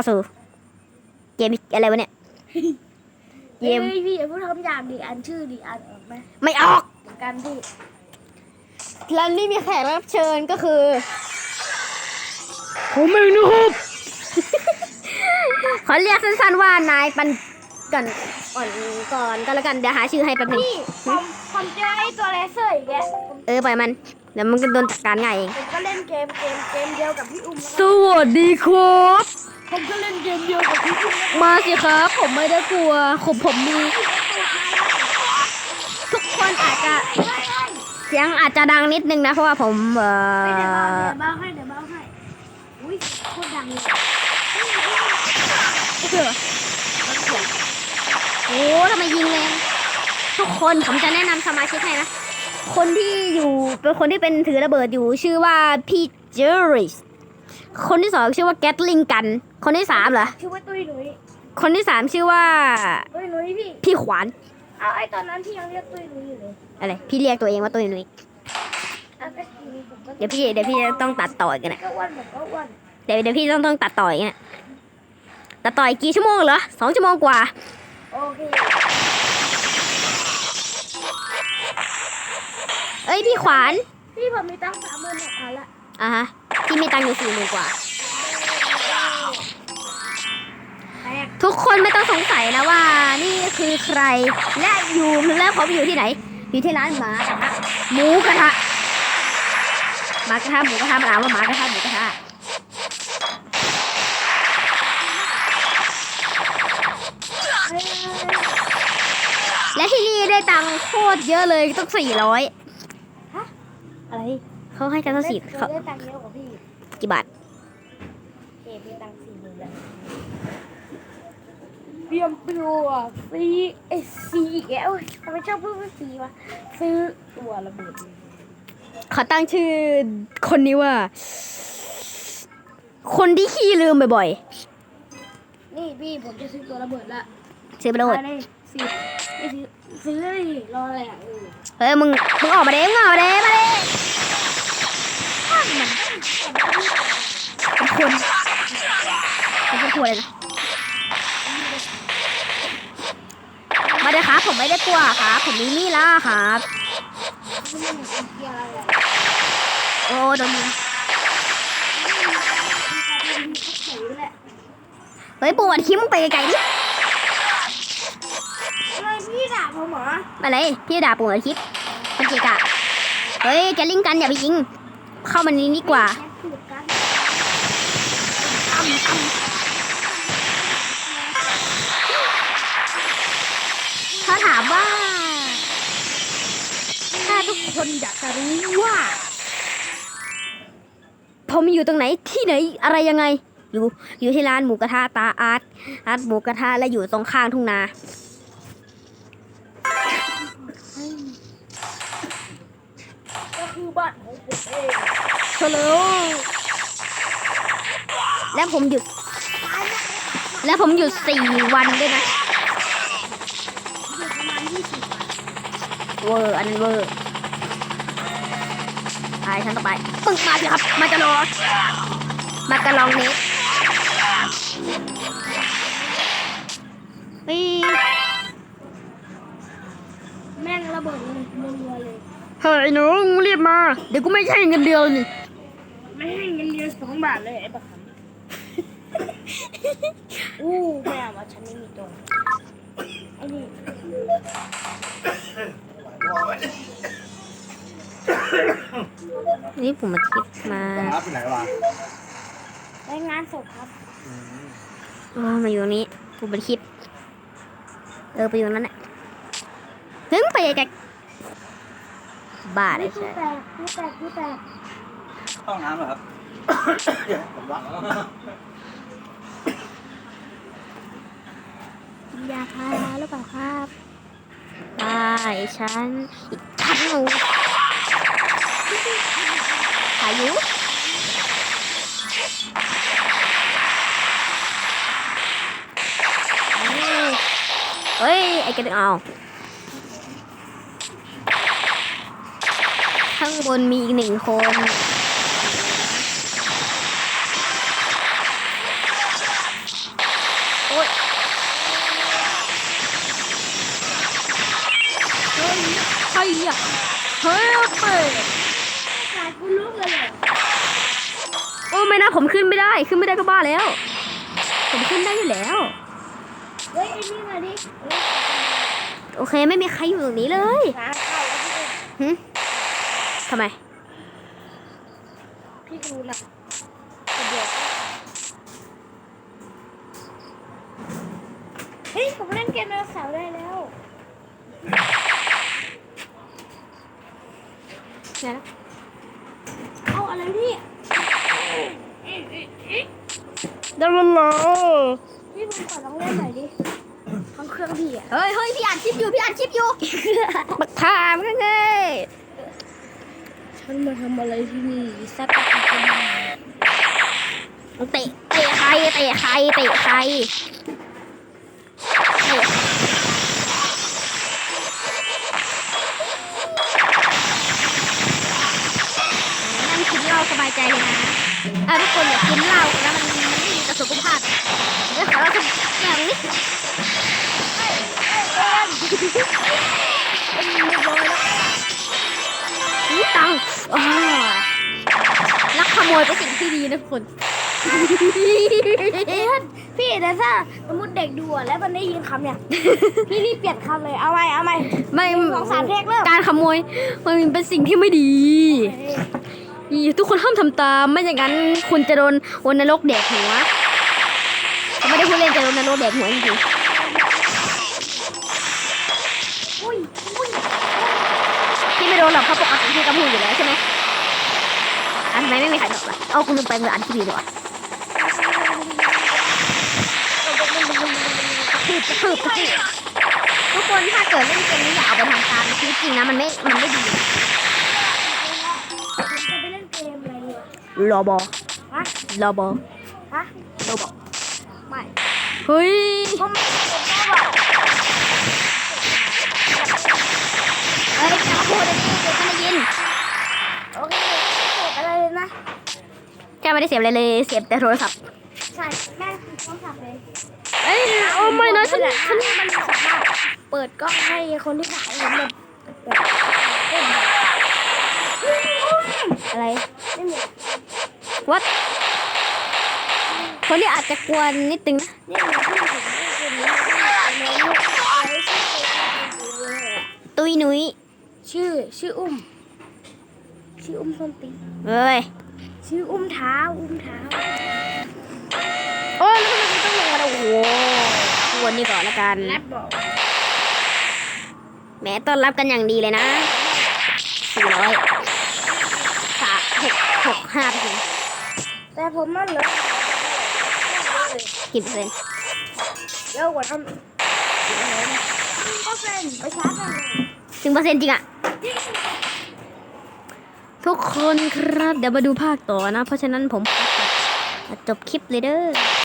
เข้าสู่เกมอะไรวะเนี่ยเกเฮ้ยมพี่อย่าพูดคำหยาบดิอ่านชื่อดิอ่านออกไหมไม่ออกเหมือนกันพี่แล้วนี่มีแขกรับเชิญก็คือผมเองนะครับขอเรียกสั้นๆว่านายปันก่อนก่อนก่อนก็แล้วกันเดี๋ยวหาชื่อให้แป๊บหนึงพี่ผมผมเจอไอ้ตัวเลเซอร์อีกแล้วผมเออปล่อยมัน เดี๋ยวมันก็โดนจัดการง่ายเอง ผมก็เล่นเกมเกมเกมเดียวกับพี่อุ้มแล้วสก็วัสดีครับ ผมก็เล่นเกมเดียวกับพี่อุ้มแล้วมาสิครับ ผมไม่ได้กลัว ผมผมมี ทุกคนอาจจะเสียงอาจจะดังนิดนึงนะ เพราะว่าผมเอเฮ้ยเดี๋ยวเบาอ เดี๋ยวเบาให้เดี๋ยวเบาให้ อุ้ยโคตรดังเลยโอ้ทำไมยิงแรงทุกคนผมจะแนะนำสมาชิกให้นะ คนที่อยู่เป็นคนที่เป็นถือระเบิดอยู่ชื่อว่าพี่เจอริสคนที่สองชื่อว่าแกตลิงกัน คนที่สามเหรอชื่อว่าตุ้ยหนุ่ยคนที่สามชื่อว่าตุ้ยหนุ่ยพี่ พี่ขวานเอาไอ้ตอนนั้นพี่ยังเรียกตุ้ยหนุ่ยอยู่เลยอะไรพี่เรียกตัวเองว่าตัวนุ้ยอะก็ทีนี้ผมก็เดี๋ยวพี่เดี๋ยวพี่จะต้องตัดต่ออีกันนะก็อ้วนผมก็อ้วนเดี๋ยวเดี๋ยวพี่ต้องต้องตัดต่ออีกนะตัดต่ออีกกี่ชั่วโมงเหรอสองชั่วโมงกว่าโอเค พี่ขวาน พี่ผมมีตังค์สามหมื่นหกพันละอะฮะพี่มีตังค์อยู่สี่หมื่นกว่า แตกทุกคนไม่ต้องสงสัยนะว่านี่คือใครและอยู่และผมอยู่ที่ไหน อยู่ที่ร้านหมากระทะหมูกระทะหมากระทะหมูกระทะมันอ่านว่าหมากระทะหมูกระทะและที่นี่ได้ตังค์โคตรเยอะเลยต้องสี่ร้อย อะไรเขาให้กันตั้งสี่เล่นเขาได้ตังค์เยอะกว่าพี่กี่บาทเก็บมีตังค์สี่หมื่นแล้วเตรียมตัวซีเอซีอีกแล้วทำไมชอบพูดว่าซีวะซื้อตัวระเบิดขอตั้งชื่อคนนี้ว่า คนที่ขี้ลืมบ่อยนี่พี่ผมจะซื้อตัวระเบิดละๆซื้อไปโหลดมาเลยซื้อไม่ซื้อซื้อเลยรออะไรอะเออเฮ้ยมึงมึงออกมาเด้มึงออกมาเด้มาเด้ เป็นคนเป็นคนเลยนะมาเด้ครับ ผมไม่ได้กลัวครับ ผมมีนี่แล้วครับ โอ้โดนยิงเฮ้ยปวดคิ้มไปไกลดิพี่ด่าผมเหรอมาเลยพี่ด่าปวดคิ้วมันเกะกะเฮ้ยแกลิงกันอย่าไปยิง เข้ามันนี้ดีกว่า แค่พูดกันถ้าถามว่า ถ้าทุกคนอยากจะรู้ว่าผมอยู่ตรงไหนที่ไหนอะไรยังไง อยู่อยู่ที่ร้านหมูกระทะตาอาร์ตอาร์ตหมูกระทะและอยู่ตรงข้างทุ่งนาก็คือบ้านของผมเอง ฮัลโหลและผมหยุด และผมหยุดสี่วันด้วยนะเวอร์อันนั้นเวอร์ไปฉันต่อไปปึ้งมาสิครับ มาจะรอมากระลองเน็ตเฮ้แม่งระเบิดเลยรัวๆเลย เฮ้ยหนูรีบมา เดี๋ยวกูไม่ใช่เงินเดือนนี่ไม่ให้เงิน เดือนสองบาทเลยไอ้บักคำอู้แม่ว่าฉันไม่มีตรงไอ้นี่นี่ผมมาคิดมารับไปไหนวะรายงานศพครับโอ้มาอยู่ตรงนี้ผมเป็นคลิปเออไปอยู่ตรงนั้นแหละเฮ้ยมึงไปไกลๆบ้าเลยกูใช่แตกกูแตกกูแตกห้องน้ำเหรอครับ ผมว่ากินยาพาราหรือเปล่าครับได้ฉันอีกครั้งหนูพายุเฮ้ย ไอ้กระดึงเอาข้างบนมีอีกหนึ่งคน อะเฮ้ยเปิดสายกูลุกเลยเหรอโอ้ไม่นะผมขึ้นไม่ได้ขึ้นไม่ได้ก็บ้าแล้ว ผมขึ้นได้อยู่แล้วเฮ้ยไอ้นี่มาดิเฮ้ยโอเคไม่มีใครอยู่ตรงนี้เลยน้ำเข้าแล้วพี่หึทำไม พี่ดูนะเดี๋ยวเฮ้ยผมเล่นเกมไดโนเสาร์ได้แล้ว ไงนะเอาอะไรพี่เดี๋ยวมันรอพี่ผมขอลองเล่นหน่อยดิทั้งเครื่องพี่อะเฮ้ยเฮ้ยพี่อ่านคลิปอยู่พี่อ่านคลิปอยู่ บักถามกันไงฉันมาทำอะไรที่นี่สักกะกินเตะเตะใครเตะใครเตะใคร บายใจเลยนะอะทุกคนอย่ากินเหล้าแล้วมันไม่ดีต่อสุขภาพเดี๋ยวขอเราจะอย่างนี้นี่ตังค์อ่าลักขโมยเป็นสิ่งที่ดีนะคนพี่แต่ถ้าสมมติเด็กดูแล้วมันได้ยินคำเนี่ย พี่รีบเปลี่ยนคำเลย เอาไหมเอาไหมไม่สองสามเทคเริ่มการขโมยมันเป็นสิ่งที่ไม่ดี ทุกคนห้ามทำตาม ไม่อย่างนั้นคุณจะโดนวนนรกแดกหัวไม่ได้พูดเล่นจะโดนนรกแดกหัวจริงอุ้ยอุ้ยๆพี่ไม่โดนหรอกเพราะปกติพี่ก็พูอยู่แล้วใช่ไหมอันทำไมไม่มีใครบอกล่ะเอาคุณลืมไปเมื่ออันที่ดีดีกว่าคืบคืบคืบทุกคนถ้าเกิดเล่นเกมนี้อย่าเอาไปทำตามชีวิตจริงนะมันไม่มันไม่ดี รอบอฮะรอบอฮะรอบอไม่เฮ้ยก็ไม่ผมก็บอกเอ้ยจะมาพูดอะไรนี่เดี๋ยวจะได้ยินโอเคเสร็จอะไรเลยนะแกไม่ได้เสียบอะไรเลยเสียบแต่โทรศัพท์ใช่แม่คือต้องทำเลยเอ้ยโอ้ไม่นะฉันฉันมันสามารถเปิดกล้องให้คนที่ขายเห็นแบบแบบเล่นแบบอะไรเล่นแบบ วัดคนที่อาจจะกวนนิดนึงนะนี่มันที่ผมเล่นเกมนี้ในลูกไอ้ชื่อตุยนุ้ยชื่อชื่ออุ้ม ชื่ออุ้มส้นตีนเอ้ยชื่ออุ้มเท้าอุ้มเท้าโอ้ยแล้วทำไมมันต้องลงมาโอ้โหกวนนี่ก่อนละกันแรปบอกแหมต้อนรับกันอย่างดีเลยนะสี่ร้อยสามหกหกห้าเปอร์เซ็นต์ แต่ผมนั่นเหรอกี่เปอร์เซ็นต์เยอะกว่าทำก็เป็นไปชาร์จกันเลยถึงเปอร์เซ็นต์จริงอะทุกคนครับเดี๋ยวมาดูภาคต่อนะ เพราะฉะนั้นผมขอจบคลิปเลยเด้อ